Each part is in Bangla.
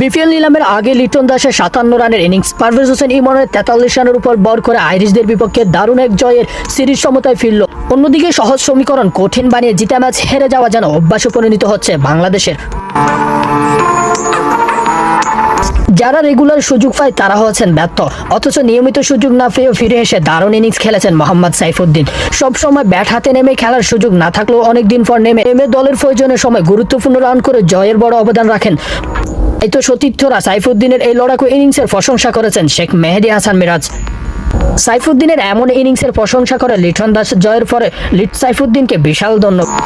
বিপিএল নিলামের আগে লিটন দাসের সাতান্ন রানের ইনিংস। পারভেজ হোসেন ইমনের তেতাল্লিশ রানের উপর বর করে আইরিশদের বিপক্ষে দারুণ এক জয়ের সিরিজ সমতায় ফিরল। অন্যদিকে সহজ সমীকরণ, কঠিন বানিয়ে জিতা ম্যাচ হেরে যাওয়া যেন অভ্যাসে পরিণত হচ্ছে বাংলাদেশের। যারা রেগুলার সুযোগ পায় তারা হচ্ছেন ব্যর্থ। অথচ নিয়মিত সুযোগ না পেয়েও ফিরে এসে দারুণ ইনিংস খেলেছেন মোহাম্মদ সাইফুদ্দিন। সবসময় ব্যাট হাতে নেমে খেলার সুযোগ না থাকলেও অনেকদিন পর নেমে নেমে দলের প্রয়োজনের সময় গুরুত্বপূর্ণ রান করে জয়ের বড় অবদান রাখেন। এই তো সতীর্থরা সাইফুদ্দিনের এই লড়াকু ইনিংসের প্রশংসা করেছেন শেখ মেহেদি হাসান মিরাজ। সাইফুদ্দিনের এমন ইনিংসের প্রশংসা করে লিটন দাস জয়ের পরে লিট সাইফুদ্দিনকে বিশাল ধন্যবাদ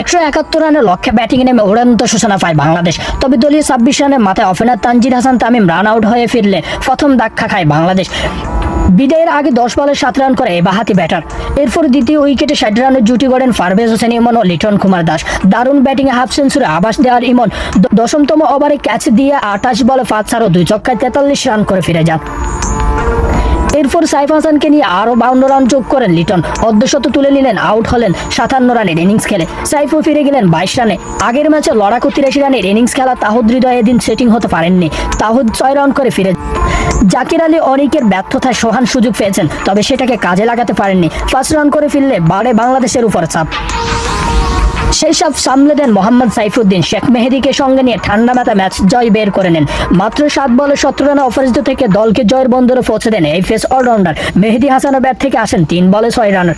একশো একাত্তর রানের লক্ষ্যে ব্যাটিং নেমে উড়ন্ত সূচনা পায় বাংলাদেশ। তবে দলীয় ছাব্বিশ রানের মাথায় opener Tanzir Hasan Tamim run out হয়ে ফিরলে প্রথম ধাক্কা খায় বাংলাদেশ। বিদায়ের আগে দশ বলে সাত রান করে বাহাতি ব্যাটার। এরপর দ্বিতীয় উইকেটে ষাট রানের জুটি গড়েন পারভেজ হোসেন ইমন ও লিটন কুমার দাস। দারুণ ব্যাটিংয়ে হাফ সেঞ্চুরি আবাস দেওয়ার ইমন দশমতম ওভারে ক্যাচ দিয়ে আঠাশ বলে পাঁচ ছাড়ো দুই ছক্কায় তেতাল্লিশ রান করে ফিরে যান। এরপর সাইফ হাসানকে নিয়ে আরও বাউন্ন রান যোগ করেন লিটন। অর্ধশত তুলে নিলেন, আউট হলেন সাতান্ন রানের ইনিংস খেলে। সাইফও ফিরে গেলেন বাইশ রানে। আগের ম্যাচে লড়াকু তিরাশি রানের ইনিংস খেলা তাহদ হৃদয় এদিন সেটিং হতে পারেননি। তাহদ ছয় রান করে ফিরে জাকির আলী অনেকের ব্যর্থতায় সোহান সুযোগ পেয়েছেন, তবে সেটাকে কাজে লাগাতে পারেননি। পাঁচ রান করে ফিরলে বাড়ে বাংলাদেশের উপর চাপ। সেই সব সামলে দেন মোহাম্মদ সাইফুদ্দিন। শেখ মেহেদিকে সঙ্গে নিয়ে ঠান্ডা মাথা ম্যাচ জয় বের করে নেন। মাত্র সাত বলে সতেরো রানা অপরাজিত থেকে দলকে জয়ের বন্দরে পৌঁছে দেন এই ফেস অলরাউন্ডার। মেহেদি হাসানো ব্যাট থেকে আসেন, তিন বলে ছয় রান